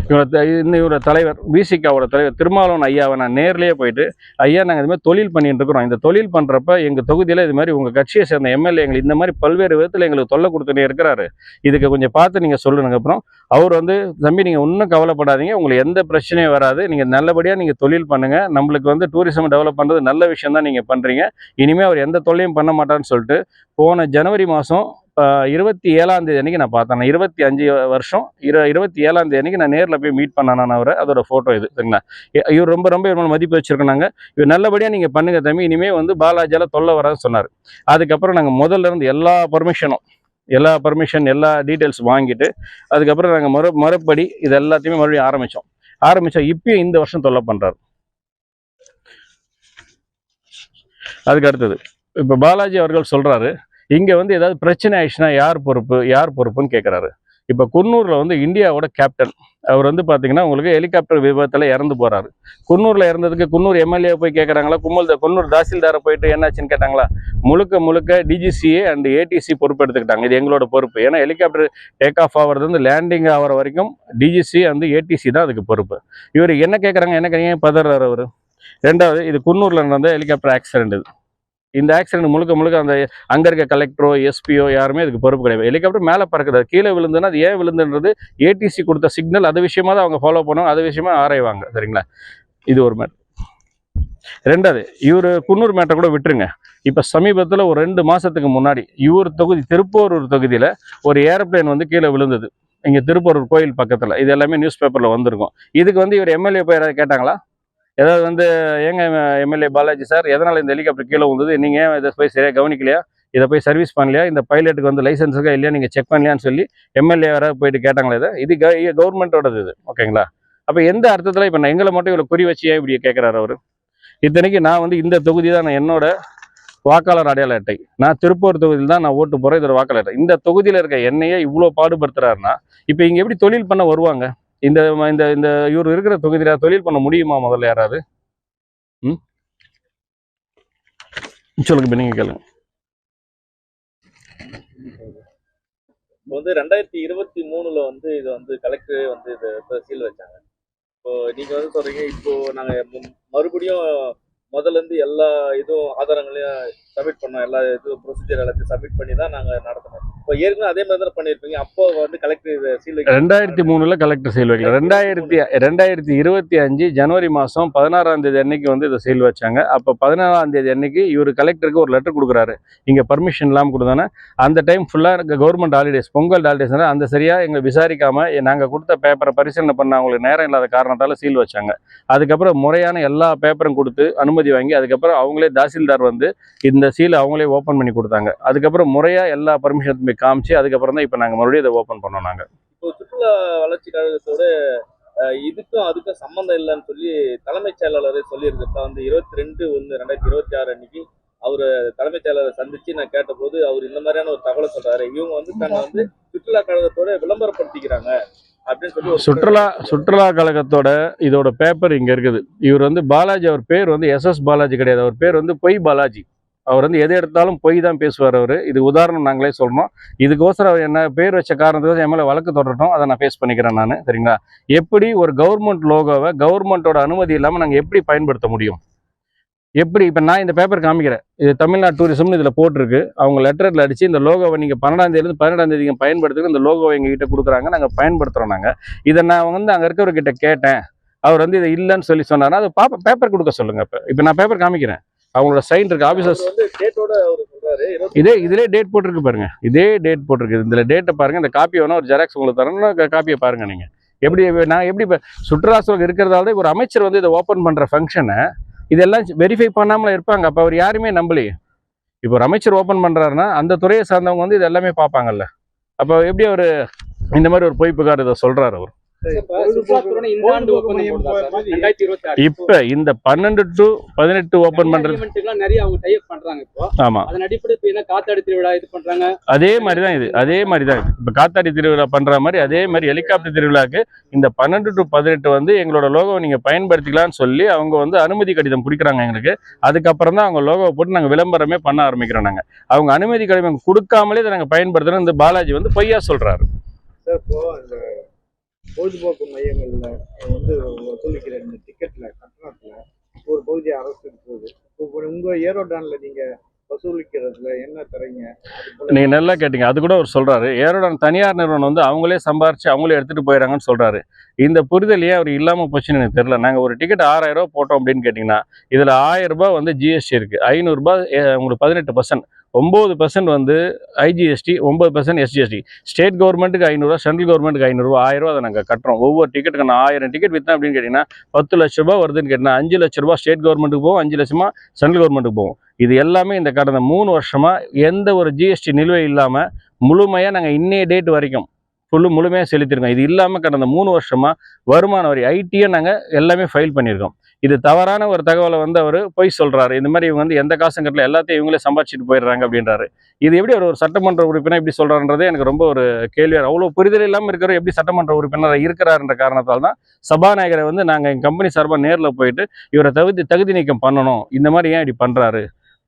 Speaker 2: இவரோட இந்த இவரோட தலைவர் பிசிகாவோட தலைவர் திருமாவளவன் ஐயாவை நான் நேர்லேயே போயிட்டு ஐயா நாங்கள் இது மாதிரி தொழில் பண்ணிட்டு இருக்கிறோம். இந்த தொழில் பண்ணுறப்ப எங்கள் தொகுதியில் இது மாதிரி உங்கள் கட்சியை சேர்ந்த எம்எல்ஏ எங்களுக்கு இந்த மாதிரி பல்வேறு விதத்தில் எங்களுக்கு தொல்லை கொடுத்துட்டே இருக்கிறாரு. இதுக்கு கொஞ்சம் பார்த்து நீங்கள் சொல்லுங்க அப்புறம். அவர் வந்து தம்பி நீங்கள் ஒன்றும் கவலைப்படாதீங்க. உங்களுக்கு எந்த பிரச்சனையும் வராது. நீங்கள் நல்லபடியாக நீங்கள் தொழில் பண்ணுங்கள் நம்மளுக்கு வந்து டூரிசம் டெவலப் பண்ணுறது நல்ல விஷயம் தான் நீங்கள் பண்ணுறீங்க இனிமேல் அவர் எந்த தொல்லையும் பண்ண மாட்டான்னு சொல்லிட்டு போன ஜனவரி மாதம் இருபத்தி ஏழாம் தேதி நான் பார்த்தேன். இருபத்தி அஞ்சு வருஷம் இரு இருபத்தி ஏழாம் தேதி நான் நேரில் போய் மீட் பண்ணேன் அவரை அதோட ஃபோட்டோ இது சரிங்களா? இவர் ரொம்ப ரொம்ப இவர் மதிப்பு வச்சிருக்கனாங்க. இவர் நல்லபடியாக நீங்கள் பண்ணுங்க தம்பி இனிமேல் வந்து பாலாஜியால் தொல்லை வராதுன்னு சொன்னார். அதுக்கப்புறம் நாங்கள் முதல்ல இருந்து எல்லா பர்மிஷனும் எல்லா பர்மிஷன் எல்லா டீட்டெயில்ஸ் வாங்கிட்டு அதுக்கப்புறம் நாங்கள் மறு மறுபடி இது எல்லாத்தையுமே மறுபடியும் ஆரம்பித்தோம் ஆரம்பித்தோம் இப்பயும் இந்த வருஷம் தொல்லை பண்ணுறாரு அதுக்கு அடுத்தது இப்போ பாலாஜி அவர்கள் சொல்கிறாரு இங்கே வந்து ஏதாவது பிரச்சனை ஆயிடுச்சுன்னா யார் பொறுப்பு யார் பொறுப்புன்னு கேட்குறாரு இப்போ குன்னூரில் வந்து இந்தியாவோட கேப்டன் அவர் வந்து பார்த்தீங்கன்னா உங்களுக்கு ஹெலிகாப்டர் விபத்தில் இறந்து போகிறாரு குன்னூரில் இறந்ததுக்கு குன்னூர் எம்எல்ஏ போய் கேட்குறாங்களா கும்மல் குன்னூர் தாசில்தாரை போயிட்டு என்னாச்சுன்னு கேட்டாங்களா? முழுக்க முழுக்க டிஜிசிஏ அண்ட் ஏடிசி பொறுப்பு எடுத்துக்கிட்டாங்க. இது எங்களோட பொறுப்பு. ஏன்னா ஹெலிகாப்டர் டேக் ஆஃப் ஆகிறது வந்து லேண்டிங் ஆகிற வரைக்கும் டிஜிசி வந்து ஏடிசி தான் அதுக்கு பொறுப்பு. இவர் என்ன கேட்குறாங்க என்ன கேட்குறீங்க பதறாரு அவர்? ரெண்டாவது இது குன்னூரில் நடந்த ஹெலிகாப்டர் ஆக்சிடென்ட் இது. இந்த ஆக்சிடென்ட் முழுக்க முழுக்க அந்த அங்கே இருக்க கலெக்டரோ எஸ்பியோ யாருமே அதுக்கு பொறுப்பு கிடையாது. ஹெலிகாப்டர் மேலே பறக்குது. கீழே விழுந்துன்னா அது ஏன் விழுந்துன்றது ஏடிசி கொடுத்த சிக்னல் அது விஷயமா தான் அவங்க ஃபாலோ பண்ணுவாங்க. அது விஷயமா ஆராய்வாங்க. சரிங்களா? இது ஒரு மேட் ரெண்டாவது இவர் குன்னூர் மேட்டை கூட விட்டுருங்க. இப்போ சமீபத்தில் ஒரு ரெண்டு மாதத்துக்கு முன்னாடி இவர் தொகுதி திருப்போரூர் தொகுதியில் ஒரு ஏரோப்ளேன் வந்து கீழே விழுந்தது. இங்கே திருப்போரூர் கோயில் பக்கத்தில். இது எல்லாமே நியூஸ் பேப்பரில் வந்திருக்கும். இதுக்கு வந்து இவர் எம்எல்ஏ போய் யாராவது கேட்டாங்களா? ஏதாவது வந்து ஏங்க எம்எல்ஏ பாலாஜி சார் எதனால் இந்த ஹெலிகாப்டர் கீழே வந்தது நீங்கள் ஏன் இதை போய் சரியாக கவனிக்கலையா? இதை போய் சர்வீஸ் பண்ணலையா? இந்த பைலட்டுக்கு வந்து லைசன்ஸ் இருக்கா இல்லையா? நீங்கள் செக் பண்ணலையான்னு சொல்லி எம்எல்ஏ யாராவது போயிட்டு கேட்டாங்களே இதை? இது கவர்மெண்ட்டோடது இது ஓகேங்களா அப்போ எந்த அர்த்தத்தில் இப்போ நான் எங்களை மட்டும் இவ்வளோ குறி வச்சு ஏன் இப்படி கேட்குறாரு அவர்? இத்தனைக்கு நான் வந்து இந்த தொகுதி தான் நான் என்னோட வாக்காளர் அடையாள அட்டை. நான் திருப்பூர் தொகுதியில் தான் நான் ஓட்டு போகிறேன் இதோட வாக்காளர் அட்டை. இந்த தொகுதியில் இருக்க என்னையே இவ்வளோ பாடுபடுத்துறாருன்னா இப்போ இங்கே எப்படி தொழில் பண்ண வருவாங்க? இந்த இந்த இந்த இவர் இருக்கிற தொகுதியில் தொழில் பண்ண முடியுமா முதல்ல யாராவது? ம்? சொல்லுங்க இப்போ நீங்கள் கேளுங்க.
Speaker 4: இப்போ வந்து ரெண்டாயிரத்தி இருபத்தி மூணுல வந்து இதை வந்து கலெக்டர் வந்து இதை சீல் வச்சாங்க. இப்போ நீங்க வந்து சொல்றீங்க இப்போ நாங்க மறுபடியும் முதல்ல இருந்து எல்லா இதுவும் ஆதாரங்களையும் சப்மிட் பண்ணோம். எல்லா இது ப்ரொசீஜர் எல்லாத்தையும் சப்மிட் பண்ணி தான் நாங்க நடத்தணும் இப்போ ஏற்கனவே அதே மாதிரி தான் பண்ணியிருப்பீங்க. அப்போ வந்து கலெக்டர் சீல்
Speaker 2: ரெண்டாயிரத்தி மூணுல கலெக்டர் சீல் வைக்கல. ரெண்டாயிரத்தி ரெண்டாயிரத்தி இருபத்தி அஞ்சு ஜனவரி மாதம் பதினாறாம் தேதி அன்னைக்கு வந்து இதை சீல் வச்சாங்க. அப்போ பதினாறாம் தேதி அன்னைக்கு இவர் கலெக்டருக்கு ஒரு லெட்டர் கொடுக்குறாரு. இங்கே பர்மிஷன் இல்லாமல் கொடுத்தானே அந்த டைம் ஃபுல்லாக கவர்மெண்ட் ஹாலிடேஸ் பொங்கல் ஹாலிடேஸ் அந்த சரியாக எங்களை விசாரிக்காம நாங்கள் கொடுத்த பேப்பரை பரிசீலனை பண்ண அவங்களுக்கு நேரம் இல்லாத காரணத்தால் சீல் வச்சாங்க. அதுக்கப்புறம் முறையான எல்லா பேப்பரும் கொடுத்து அனுமதி வாங்கி அதுக்கப்புறம் அவங்களே தாசில்தார் வந்து இந்த சீலை அவங்களே ஓப்பன் பண்ணி கொடுத்தாங்க. அதுக்கப்புறம் முறையாக எல்லா பர்மிஷன் போய் காமிச்சு அதுக்கப்புறம் தான் இப்போ நாங்கள் மறுபடியும் இதை ஓப்பன் பண்ணோம் நாங்கள்
Speaker 4: இப்போ சுற்றுலா வளர்ச்சி கழகத்தோட இதுக்கும் அதுக்கும் சம்மந்தம் இல்லைன்னு சொல்லி தலைமைச் செயலாளரே சொல்லியிருக்கிறப்ப வந்து இருபத்தி ரெண்டு ஒன்று ரெண்டாயிரத்தி இருபத்தி ஆறு அன்னைக்கு அவர் தலைமைச் செயலாளரை சந்திச்சு நான் கேட்டபோது அவர் இந்த மாதிரியான ஒரு தகவலை சொல்றாரு. இவங்க வந்து தன்னை வந்து சுற்றுலா கழகத்தோட விளம்பரப்படுத்திக்கிறாங்க
Speaker 2: சுற்றுலா சுற்றுலா கழகத்தோட இதோட பேப்பர் இங்க இருக்குது. இவர் வந்து பாலாஜி அவர் பேர் வந்து எஸ் எஸ் பாலாஜி கிடையாது. அவர் பேர் வந்து பொய் பாலாஜி. அவர் வந்து எதை எடுத்தாலும் பொய் தான் பேசுவார் அவர். இது உதாரணம் நாங்களே சொல்கிறோம் இதுக்கோசரம் அவர் என்ன பேர் வச்ச காரணத்துக்கு என் மேலே வழக்கு தொடரட்டும். அதை நான் ஃபேஸ் பண்ணிக்கிறேன் நான் சரிங்களா? எப்படி ஒரு கவர்மெண்ட் லோகோவை கவர்மெண்ட்டோட அனுமதி இல்லாமல் நாங்கள் எப்படி பயன்படுத்த முடியும்? எப்படி இப்போ நான் இந்த பேப்பர் காமிக்கிறேன். இது தமிழ்நாடு டூரிசம்னு இதில் போட்டிருக்கு. அவங்க லெட்டரில் அடித்து இந்த லோகோவை நீங்கள் பன்னெண்டாம் தேதியிலேருந்து பன்னெண்டாம் தேதி பயன்படுத்துங்க இந்த லோகோவை எங்ககிட்ட கொடுக்குறாங்க. நாங்கள் பயன்படுத்துகிறோம் நாங்கள் இதை நான் வந்து அங்கே இருக்கிறவர்கிட்ட கேட்டேன். அவர் வந்து இதை இல்லைன்னு சொல்லி சொன்னார்னா அது பாப்பா பேப்பர் கொடுக்க சொல்லுங்கள் இப்போ. இப்போ நான் பேப்பர் காமிக்கிறேன். அவங்களோட சைன் இருக்கு ஆஃபீஸர்ஸ் இதே இதிலே டேட் போட்டிருக்கு பாருங்க. இதே டேட் போட்டிருக்கு. இதில் டேட்டை பாருங்க. இந்த காப்பி வேணா ஒரு ஜெராக்ஸ் உங்களுக்கு தரணும் காப்பியை பாருங்க நீங்க. எப்படி நான் எப்படி இப்போ இருக்கிறதால தான் ஒரு அமைச்சர் வந்து இதை ஓப்பன் பண்ற ஃபங்க்ஷனை இதெல்லாம் வெரிஃபை பண்ணாமல இருப்பாங்க. அப்போ அவர் யாருமே நம்பலையே. இப்போ ஒரு அமைச்சர் ஓப்பன் பண்றாருன்னா அந்த துறையை சார்ந்தவங்க வந்து இது எல்லாமே பார்ப்பாங்கல்ல. அப்போ எப்படி அவர் இந்த மாதிரி ஒரு பொய் புகார் இதை சொல்றாரு அவர்?
Speaker 5: இப்ப இந்த
Speaker 2: பன்னெண்டு டு பதினெட்டு ஓப்பன்
Speaker 5: நிறைய
Speaker 2: பண்றது
Speaker 5: நிறைய அவங்க up பண்றாங்க இப்போ.
Speaker 2: ஆமா.
Speaker 5: அதன் அடிப்படை இப்ப என்ன காத்தாடி திருவிழா இது பண்றாங்க?
Speaker 2: அதே மாதிரி தான் இது. அதே மாதிரி தான் இப்போ காத்தாடி திருவிழா பண்ற மாதிரி அதே மாதிரி ஹெலிகாப்டர் திருவிழாக்கு இந்த பன்னெண்டு டு பதினெட்டு வந்து எங்களோட லோகோவை நீங்க பயன்படுத்திக்கலாம்னு சொல்லி அவங்க வந்து அனுமதி கடிதம் குடிக்கிறாங்க எங்களுக்கு. அதுக்கப்புறம் தான் அவங்க லோகோவை போட்டு நாங்கள் விளம்பரமே பண்ண ஆரம்பிக்கிறோம் நாங்கள் அவங்க அனுமதி கடிதம் கொடுக்காமலே இதை நாங்கள் பயன்படுத்துறோம் இந்த பாலாஜி வந்து பொய்யா சொல்றாரு.
Speaker 6: சார் இப்போ இந்த பொழுதுபோக்கு மையங்களில் வந்து வசூலிக்கிற இந்த டிக்கெட்டில் கட்டணத்தில் ஒரு பகுதி அரசுக்கு போகுது. இப்போ உங்க நீங்கள் நீங்க வசூலிக்கிறதுல என்ன தரீங்க?
Speaker 2: நீங்கள் நல்லா கேட்டீங்க. அது கூட அவர் சொல்றாரு. ஏரோடான் தனியார் நிறுவனம் வந்து அவங்களே சம்பாரிச்சு அவங்களே எடுத்துட்டு போயிடறாங்கன்னு சொல்றாரு. இந்த புரிதல் ஏன் அவர் இல்லாம போச்சுன்னு எனக்கு தெரியல. நாங்க ஒரு டிக்கெட் ஆறாயிரம் ரூபாய் போட்டோம் அப்படின்னு கேட்டீங்கன்னா இதுல ஆயிரம் ரூபாய் வந்து ஜிஎஸ்டி இருக்கு. ஐநூறுரூபா உங்களுக்கு பதினெட்டு பர்சன்ட் ஒம்பது பர்சன்ட் வந்து ஐஜிஎஸ்டி ஒம்பது பர்சன்ட் எஸ்ஜிஎஸ்டி ஸ்டேட் கவர்மெண்ட்டுக்கு ஐநூறுரூவா சென்ட்ரல் கவர்மெண்ட்டுக்கு ஐநூறுரூவா ஆயிரம் ரூபா அதை நாங்கள் கட்டுறோம். ஒவ்வொரு டிக்கெட்டுக்கு நான் ஆயிரம் டிக்கெட் விற்றேன் அப்படின்னு கேட்டிங்கன்னா பத்து லட்ச ரூபா வருதுன்னு கேட்டிங்கன்னா அஞ்சு லட்ச ரூபாய் ஸ்டேட் கவர்மெண்ட்டுக்கு போகும் அஞ்சு லட்சமாக சென்ட்ரல் கவர்மெண்ட்டுக்கு போகும் இது எல்லாமே இந்த கடந்த மூணு வருஷமாக எந்த ஒரு ஜிஎஸ்டி நிலுவை இல்லாமல் முழுமையாக நாங்கள் இன்னைய டேட் வரைக்கும் ஃபுல்லு முழுமையாக செலுத்திருக்கோம். இது இல்லாமல் கடந்த மூணு வருஷமாக வருமான வரி ஐடியை நாங்கள் எல்லாமே ஃபைல் பண்ணியிருக்கோம். இது தவறான ஒரு தகவலை வந்து அவர் பொய் சொல்கிறாரு இந்த மாதிரி இவங்க வந்து எந்த காசும் கட்டல எல்லாத்தையும் இவங்களே சம்பாதிச்சிட்டு போயிடுறாங்க அப்படின்றாரு. இது எப்படி அவர் ஒரு சட்டமன்ற உறுப்பினர் எப்படி சொல்றாருன்றதே எனக்கு ரொம்ப ஒரு கேள்வியாக அவ்வளோ புரிதல் இல்லாமல் இருக்கிற எப்படி சட்டமன்ற உறுப்பினர் இருக்கிறாருன்ற காரணத்தால் தான் சபாநாயகரை வந்து நாங்கள் எங்கள் கம்பெனி சார்பாக நேரில் போயிட்டு இவரை தகுதி தகுதி நீக்கம் பண்ணணும். இந்த மாதிரி ஏன் இப்படி பண்ணுறாரு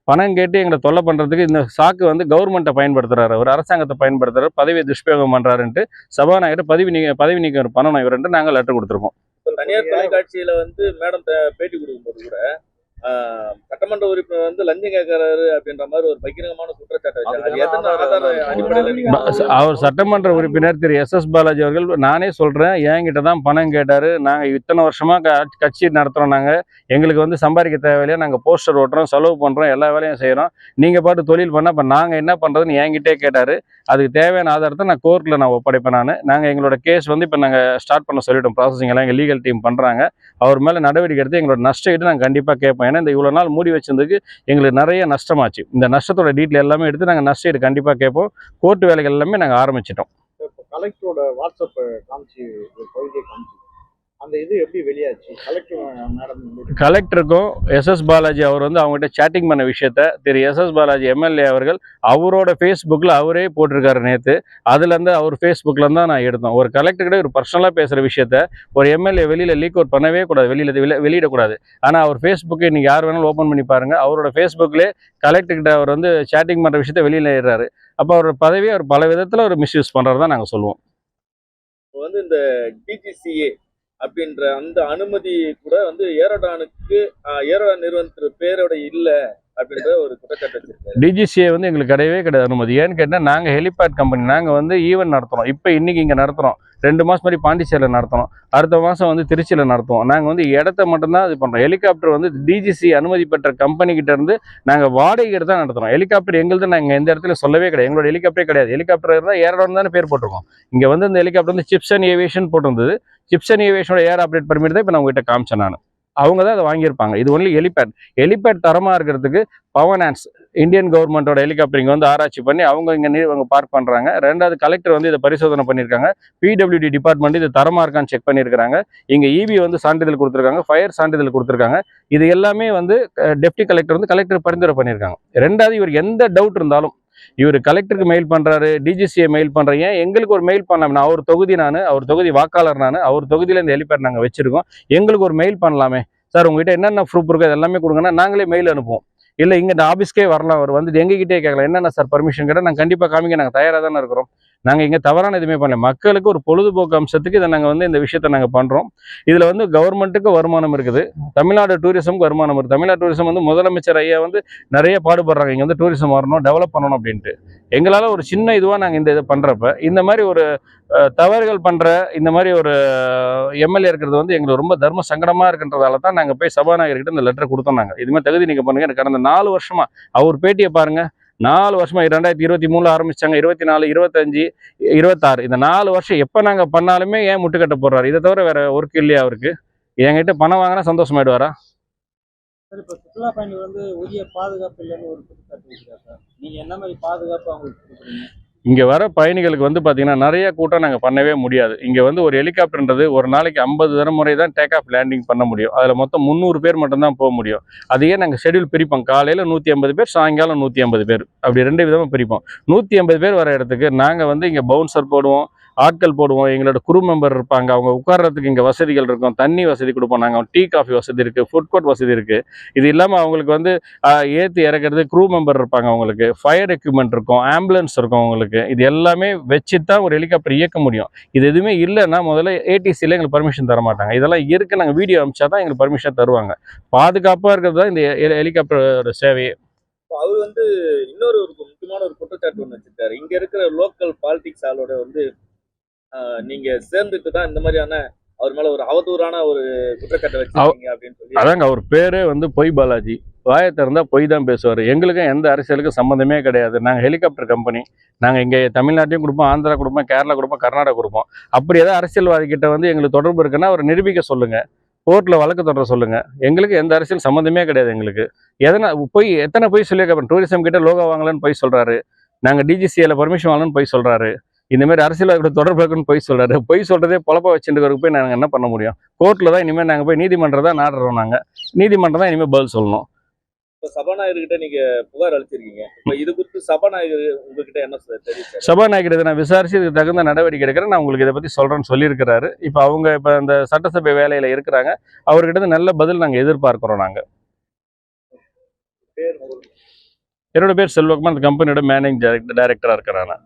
Speaker 2: பணம் கேட்டு எங்களை தொல்லை பண்ணுறதுக்கு இந்த சாக்கு வந்து கவர்மெண்ட்டை பயன்படுத்துறாரு. அவர் அரசாங்கத்தை பயன்படுத்துறாரு. பதவியை துஷ்பிரயோகம் பண்ணுறாருன்ட்டு சபாநாயகர் பதவி நீக்க பதவி நீக்கம் பண்ணணும் இவருன்ட்டு நாங்கள் லெட்டர் கொடுத்துருக்கோம்.
Speaker 4: தனியார் தொலைக்காட்சியில் வந்து மேடம் பேட்டி கொடுக்கும்போது கூட சட்டமன்ற உறுப்பினர் வந்து லஞ்சம் கேட்கறாரு அப்படின்ற மாதிரி ஒரு பகிரங்கமான குற்றச்சாட்டு
Speaker 2: அவர் சட்டமன்ற உறுப்பினர் திரு எஸ் எஸ் பாலாஜி அவர்கள் நானே சொல்றேன் என்கிட்ட தான் பணம் கேட்டாரு. நாங்க இத்தனை வருஷமா கட்சி நடத்துறோம் நாங்க. எங்களுக்கு வந்து சம்பாதிக்க தேவையில்லையா? நாங்க போஸ்டர் ஓட்டுறோம் செலவு பண்றோம் எல்லா வேலையும் செய்றோம். நீங்க பாட்டு தொழில் பண்ண அப்ப நாங்க என்ன பண்றதுன்னு என்கிட்டே கேட்டாரு. அதுக்கு தேவையான ஆதாரத்தை நான் கோர்ட்ல நான் ஒப்படைப்பேன் நான். நாங்க எங்களோட கேஸ் வந்து இப்ப நாங்க ஸ்டார்ட் பண்ண சொல்லிட்டோம். ப்ராசஸிங் எல்லாம் எங்க லீகல் டீம் பண்றாங்க. அவர் மேல நடவடிக்கை எடுத்து எங்களோட நஷ்ட ஈடு நாங்க கண்டிப்பா கேட்போம் ஏன்னா இந்த இவ்வளவு நாள் மூடி வச்சிருந்ததுக்கு எங்களுக்கு நிறைய நஷ்டமாச்சு. இந்த நஷ்டத்தோட டீட்டெயில் எல்லாமே எடுத்து நாங்கள் நஷ்ட ஈடு கண்டிப்பாக கேட்போம். கோர்ட்டு வேலைகள் எல்லாமே நாங்கள் ஆரம்பிச்சிட்டோம்.
Speaker 6: இப்போ கலெக்டரோட வாட்ஸ்அப் காமிச்சு பகுதியை காமிச்சு. அந்த இது எப்படி வெளியாச்சு? கலெக்டர் மேடம்
Speaker 2: கலெக்டருக்கும் எஸ்எஸ் பாலாஜி அவர் வந்து அவங்ககிட்ட சேட்டிங் பண்ண விஷயத்த திரு எஸ்எஸ் பாலாஜி எம்எல்ஏ அவர்கள் அவரோட ஃபேஸ்புக்கில் அவரே போட்டிருக்காரு நேற்று அதுலேருந்து அவர் ஃபேஸ்புக்கில் தான் நான் எடுத்தோம். ஒரு கலெக்டர்கிட்ட ஒரு பர்சனலாக பேசுகிற விஷயத்த ஒரு எம்எல்ஏ வெளியில் லீக் அவுட் பண்ணவே கூடாது. வெளியில் வெளி வெளியிடக்கூடாது ஆனால் அவர் ஃபேஸ்புக்கை நீங்கள் யார் வேணாலும் ஓப்பன் பண்ணி பாருங்கள் அவரோட ஃபேஸ்புக்லேயே கலெக்டர்கிட்ட அவர் வந்து சேட்டிங் பண்ணுற விஷயத்த வெளியில் ஏறாரு அப்போ அவரோட பதவியை அவர் பல விதத்தில் ஒரு மிஸ்யூஸ் பண்ணுறது தான் நாங்கள் சொல்லுவோம்.
Speaker 4: இப்போ வந்து இந்த டிஜிசிஏ அப்படின்ற அந்த அனுமதி கூட வந்து ஏரோடானுக்கு ஏரோடான் நிறுவனத்தின் பேரோட இல்ல. அப்படின்ற ஒரு குற்றச்சாட்டு வச்சிருக்காரு.
Speaker 2: டிஜிசிஏ வந்து எங்களுக்கு கிடையவே கிடையாது அனுமதி. ஏன்னு கேட்டால் நாங்கள் ஹெலிபேட் கம்பெனி நாங்கள் வந்து ஈவென்ட் நடத்துகிறோம் இப்போ இன்றைக்கி இங்கே நடத்துகிறோம் ரெண்டு மாதம் மாதிரி பாண்டிச்சேரியில் நடத்துகிறோம் அடுத்த மாதம் வந்து திருச்சியில் நடத்துவோம். நாங்கள் வந்து இடத்த மட்டும்தான் இது பண்ணுறோம் ஹெலிகாப்டர் வந்து டிஜிசி அனுமதி பெற்ற கம்பெனிக்கிட்ட இருந்து நாங்கள் வாடகை தான் நடத்துகிறோம் ஹெலிகாப்டர் எங்களுது நாங்கள் எந்த இடத்துல சொல்லவே கிடையாது. எங்களோட ஹெலிகாப்டரே கிடையாது. ஹெலிகாப்டர் இருந்தால் ஏரோடன்னு தானே பேர் போட்டிருக்கோம். இங்கே வந்து இந்த ஹெலிகாப்டர் வந்து சிப்சன் ஏவியேஷன் போட்டிருந்தது. சிப்சன் ஏவியேஷனோட ஏர் ஆப்ரேட் பர்மிட் தான் இப்போ நான் உங்ககிட்ட காமிச்சேன் நான். அவங்க தான் அதை வாங்கியிருப்பாங்க. இது ஒன்லி ஹெலிபேட் ஹெலிபேட் தரமாக இருக்கிறதுக்கு பவனான்ஸ் இந்தியன் கவர்மெண்ட்டோட ஹெலிகாப்டர் வந்து ஆராய்ச்சி பண்ணி அவங்க இங்கே நீர் அவங்க பார்க் பண்ணுறாங்க ரெண்டாவது கலெக்டர் வந்து இதை பரிசோதனை பண்ணியிருக்காங்க. பிடபிள்யூடி டிபார்ட்மெண்ட் இது தரமாக இருக்கான்னு செக் பண்ணியிருக்காங்க இங்கே இபி வந்து சான்றிதழ் கொடுத்துருக்காங்க ஃபயர் சான்றிதழ் கொடுத்துருக்காங்க. இது எல்லாமே வந்து டெப்டி கலெக்டர் வந்து கலெக்டர் பரிந்துரை பண்ணியிருக்காங்க. ரெண்டாவது இவர் எந்த டவுட் இருந்தாலும் இவர் கலெக்டருக்கு மெயில் பண்ணுறாரு டிஜிசியை மெயில் பண்ணுறேன் ஏன்? எங்களுக்கு ஒரு மெயில் பண்ணலாமே நான் அவர் தொகுதி நான் அவர் தொகுதி வாக்காளர் நான் அவர் தொகுதியிலேருந்து ஹெலிபேட் நாங்கள் வச்சிருக்கோம். எங்களுக்கு ஒரு மெயில் பண்ணலாமே. சார் உங்ககிட்ட என்னென்ன ப்ரூஃப் இருக்குது எல்லாமே கொடுங்கன்னா நாங்களே மெயில் அனுப்புவோம். இல்லை இங்கே இந்த ஆஃபீஸ்க்கே வரலாம் அவர் வந்து எங்ககிட்டே கேட்கலாம் என்னென்ன சார் பர்மிஷன் கேட்டால் நாங்கள் கண்டிப்பாக காமிக்க நாங்கள் தயாராக தானே இருக்கிறோம். நாங்கள் இங்கே தவறான எதுவுமே பண்ணல. மக்களுக்கு ஒரு பொழுதுபோக்கு அம்சத்துக்கு இதை நாங்கள் வந்து இந்த விஷயத்தை நாங்கள் பண்ணுறோம் இதில் வந்து கவர்மெண்ட்டுக்கு வருமானம் இருக்குது. தமிழ்நாடு டூரிசம்க்கு வருமானம் இருக்குது தமிழ்நாடு டூரிசம் வந்து முதலமைச்சர் ஐயா வந்து நிறைய பாடுபடுறாங்க. இங்கே வந்து டூரிசம் வரணும் டெவலப் பண்ணணும் அப்படின்ட்டு. எங்களால் ஒரு சின்ன இதுவாக நாங்கள் இந்த இதை பண்ணுறப்ப இந்த மாதிரி ஒரு தவறுகள் பண்ணுற இந்த மாதிரி ஒரு எம்எல்ஏ இருக்கிறது வந்து எங்களுக்கு ரொம்ப தர்ம சங்கடமாக இருக்கின்றதால தான் நாங்கள் போய் சபாநாயகர்கிட்ட இந்த லெட்டர் கொடுத்தோம் நாங்கள் இதுமாதிரி தகுதி நீங்கள் பண்ணுங்க. எனக்கு கடந்த நாலு வருஷமாக அவர் பேட்டியை பாருங்கள் நாலு வருஷமா ரெண்டாயிரத்தி இருபத்தி மூணுல ஆரம்பிச்சாங்க இருபத்தி நாலு இருபத்தஞ்சு இருபத்தாறு. இந்த நாலு வருஷம் எப்போ நாங்கள் பண்ணாலுமே ஏன் முட்டுக்கட்ட போடுறாரு? இதை தவிர வேற ஒர்க் இல்லையா அவருக்கு? என்கிட்ட பணம் வாங்கினா சந்தோஷமாயிடுவாரா?
Speaker 7: சார் இப்போ சுற்றுலா பயணிகள் வந்து உரிய பாதுகாப்பு இல்லைன்னு ஒரு குற்றச்சாட்டு சார். நீங்கள் என்ன மாதிரி பாதுகாப்பு அவங்களுக்கு
Speaker 2: இங்கே வர பயணிகளுக்கு வந்து பார்த்தீங்கன்னா நிறைய கூட்டம் நாங்கள் பண்ணவே முடியாது. இங்கே வந்து ஒரு ஹெலிகாப்டர்ன்றது ஒரு நாளைக்கு ஐம்பது தரமுறை தான் டேக் ஆஃப் லேண்டிங் பண்ண முடியும். அதில் மொத்தம் முந்நூறு பேர் மட்டும்தான் போக முடியும். அதையே நாங்கள் ஷெட்யூல் பிரிப்போம். காலையில் நூற்றி ஐம்பது பேர் சாயங்காலம் நூற்றி ஐம்பது பேர். அப்படி ரெண்டு விதமாக பிரிப்போம். நூற்றி ஐம்பது பேர் வர இடத்துக்கு நாங்கள் வந்து இங்கே பவுன்சர் போடுவோம். ஆட்கள் போடுவோம். எங்களோட குரூ மெம்பர் இருப்பாங்க. அவங்க உட்கார்றதுக்கு இங்கே வசதிகள் இருக்கும். தண்ணி வசதி கொடுப்போம். நாங்கள் டீ காஃபி வசதி இருக்குது ஃபுட் கோர்ட் வசதி இருக்குது இது இல்லாமல் அவங்களுக்கு வந்து ஏற்றி இறக்கிறது குரூ மெம்பர் இருப்பாங்க அவங்களுக்கு. ஃபயர் எக்யூப்மெண்ட் இருக்கும். ஆம்புலன்ஸ் இருக்கும் அவங்களுக்கு. இது எல்லாமே வச்சு தான் ஒரு ஹெலிகாப்டர் இயக்க முடியும். இது எதுவுமே இல்லைன்னா முதல்ல ஏடிசியில் எங்களுக்கு பர்மிஷன் தர மாட்டாங்க. இதெல்லாம் இருக்குது நாங்கள் வீடியோ அமிச்சா தான் எங்களுக்கு பர்மிஷன் தருவாங்க. பாதுகாப்பாக இருக்கிறது தான் இந்த ஹெலிகாப்டரோட சேவையே.
Speaker 4: அவர் வந்து இன்னொரு ஒரு முக்கியமான ஒரு குற்றச்சாட்டு ஒன்று வச்சுருக்காரு. இங்கே இருக்கிற லோக்கல் பாலிடிக்ஸ் ஆளோட வந்து நீங்க சேர்ந்துட்டு தான் இந்த மாதிரியான அவர் மேல ஒரு அவதூறான ஒரு குற்றச்சாட்டை வச்சிருக்கீங்க அப்படின்னு சொல்லி
Speaker 2: அதாங்க அவர் பேரே வந்து பொய் பாலாஜி. வாயை திறந்தா பொய் தான் பேசுவார். எங்களுக்கும் எந்த அரசியலுக்கும் சம்மந்தமே கிடையாது. நாங்கள் ஹெலிகாப்டர் கம்பெனி நாங்கள் இங்கே தமிழ்நாட்டையும் கொடுப்போம் ஆந்திரா கொடுப்போம் கேரளா கொடுப்போம் கர்நாடகா கொடுப்போம். அப்படி ஏதாவது அரசியல்வாதி கிட்ட வந்து எங்களுக்கு தொடர்பு இருக்குன்னா அவர் நிரூபிக்க சொல்லுங்க. கோர்ட்டில் வழக்கு தொடர சொல்லுங்க. எங்களுக்கு எந்த அரசியல் சம்மந்தமே கிடையாது எங்களுக்கு. எதனா போய் எத்தனை பொய் சொல்லியிருக்க டூரிசம் கிட்ட லோகோ வாங்கலன்னு பொய் சொல்றாரு. நாங்கள் டிஜிசிஏல பர்மிஷன் வாங்கலன்னு பொய் சொல்றாரு. இந்த மாதிரி அரசியல்வாதியோட தொடர்பு இருக்குன்னு பொய் சொல்றாரு. பொய் சொல்றதே பொழப்ப வச்சுட்டு போய் நாங்கள் என்ன பண்ண முடியும்? கோர்ட்டில் தான் இனிமேல் நாங்கள் போய் நீதிமன்றம் தான் நாடுறோம் நாங்கள் நீதிமன்றம் தான் இனிமேல் பதில் சொல்லணும்.
Speaker 4: இப்போ சபாநாயகர்கிட்ட நீங்க புகார் அளிச்சிருக்கீங்க. இப்போ இது குறித்து சபாநாயகர் உங்ககிட்ட என்ன தெரிவிச்சாரு?
Speaker 2: சபாநாயகர் இதை நான் விசாரிச்சு இதுக்கு தகுந்த நடவடிக்கை எடுக்கிறேன். நான் உங்களுக்கு இதை பற்றி சொல்கிறேன்னு சொல்லியிருக்கிறாரு. இப்போ அவங்க இப்போ அந்த சட்டசபை வேலையில் இருக்கிறாங்க. அவர்கிட்ட நல்ல பதில் நாங்கள் எதிர்பார்க்குறோம் நாங்கள் என்னோட பேர் செல்வகுமார். அந்த கம்பெனியோட மேனேஜ் டைரக்டராக இருக்கிறேன் நான்